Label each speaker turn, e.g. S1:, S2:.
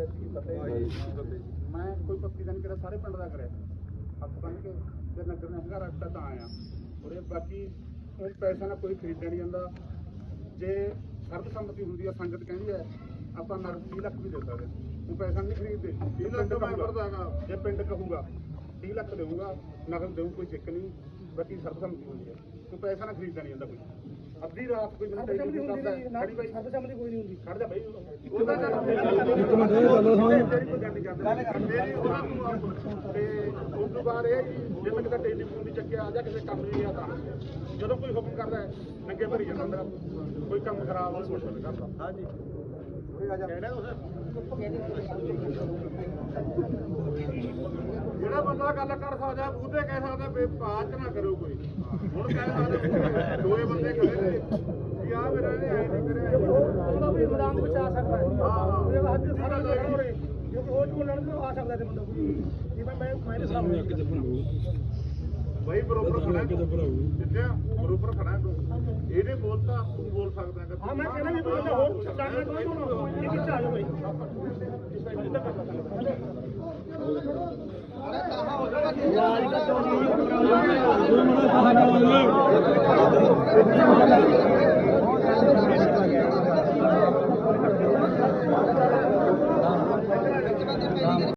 S1: ਵੈਸੀ ਫਤਿਹ ਮੈਂ ਕੋਈ ਪੱਕੀ ਦਾ ਨਹੀਂ ਕਰਿਆ ਸਾਰੇ ਪਿੰਡ ਦਾ ਕਰਿਆ। ਹੱਥ ਬੰਨ ਕੇ ਤੇ ਨਗਰ ਨੇ ਹੰਗਾਰਾ ਦਿੱਤਾ ਤਾਂ ਆਇਆ। ਉਹਦੇ ਬਾਕੀ ਹੁਣ ਪੈਸਾ ਨਾਲ ਕੋਈ ਖਰੀਦਿਆ ਨਹੀਂ ਜਾਂਦਾ। ਜੇ ਸਰਬਸੰਮਤੀ ਹੁੰਦੀ ਆ ਸੰਗਤ ਕਹਿੰਦੀ ਹੈ ਆਪਾਂ ਨਗਦ 30 ਲੱਖ ਵੀ ਦੇ ਸਕਦੇ ਉਹ ਪੈਸਾ ਨਹੀਂ ਖਰੀਦਦੇ। 30 ਲੱਖ ਮੈਂਬਰ ਦਾ ਹੈਗਾ। ਜੇ ਪਿੰਡ ਕਹੂਗਾ 30 ਲੱਖ ਦੇਊਗਾ ਨਗਦ ਦੇਊ ਕੋਈ ਚੱਕ ਨਹੀਂ ਬਾਕੀ ਸਰਬਸੰਮਤੀ ਹੁੰਦੀ ਹੈ। ਕੋਈ ਪੈਸਾ ਨਾਲ ਖਰੀਦਦਾ ਨਹੀਂ ਜਾਂਦਾ ਕੋਈ। ਅੱਧੀ ਰਾਤ ਕੋਈ ਮੈਨੂੰ ਟੈਲੀਫੋਨ ਕਰਦਾ ਹੈ, ਖੜੀ ਬਾਈ। ਸਰਬਸੰਮਤੀ ਕੋਈ ਨਹੀਂ ਹੁੰਦੀ। ਖੜ ਜਾ ਬਾਈ। ਉਹਦਾ ਇੱਕ ਉਸ ਤੋਂ ਬਾਅਦ ਇਹ ਜੇ ਮੈਂ ਕਿਤੇ ਟੈਲੀਫੋਨ ਦੀ ਚੱਕਿਆ ਜਾਂ ਕਿਸੇ ਕੰਮ ਨਹੀਂ ਗਿਆ ਤਾਂ ਜਦੋਂ ਕੋਈ ਹੁਕਮ ਕਰਦਾ ਨੰਗੇ ਭਰੀ ਜਾਂਦਾ ਮੇਰਾ ਕੋਈ ਕੰਮ ਖਰਾਬ ਨਹੀਂ ਕੁਛ ਨਹੀਂ ਕਰਦਾ ਹਾਂਜੀ ਜਿਹੜਾ ਬੰਦਾ ਗੱਲ ਕਰ ਸਕਦਾ ਮੂੰਹ ਕਹਿ ਸਕਦਾ ਵੀ ਬਾਤ ਨਾ ਕਰੋ ਕੋਈ ਹੁਣ ਕਹਿ ਸਕਦਾ ਦੋਏ ਬੰਦੇ ਖੜੇ ਨੇ ਵੀ ਆ ਮੇਰਾ ਇਹਨੇ ਐ ਨਹੀਂ ਕਰਿਆ
S2: ਉਹਦਾ ਵੀ ਮੈਦਾਨ ਵਿੱਚ ਸਕਦਾ ਹਾਂ
S1: ਹਾਂ।
S2: ਉਹਦੇ ਬਾਅਦ ਸਾਰਾ ਜੇ ਹੋਰ ਬੋਲਣ ਤੋਂ ਆ ਸਕਦਾ ਤੇ ਬੰਦਾ ਕੋਈ ਜਿਵੇਂ ਮੈਂ ਮੈਂ ਦੇ ਸਾਹਮਣੇ
S1: ਬਈ ਬਰੋਬਰ ਖੜਾ ਕਿਤੇ ਜਿੱਥੇ ਬਰੋਬਰ ਖੜਾ ਤੂੰ। ਇਹਨੇ ਬੋਲਤਾ ਤੂੰ ਬੋਲ ਸਕਦਾ ਹੈ
S2: ਹਾਂ ਮੈਂ ਕਹਿੰਦਾ ਵੀ ਬੰਦਾ ਹੋਰ ਚਾਹਣਾ ਕੋਈ ਹੋਣਾ ਇਹ ਕਿੱਥੇ ਆ ਜਾਓ ਬਈ?
S3: Thank you.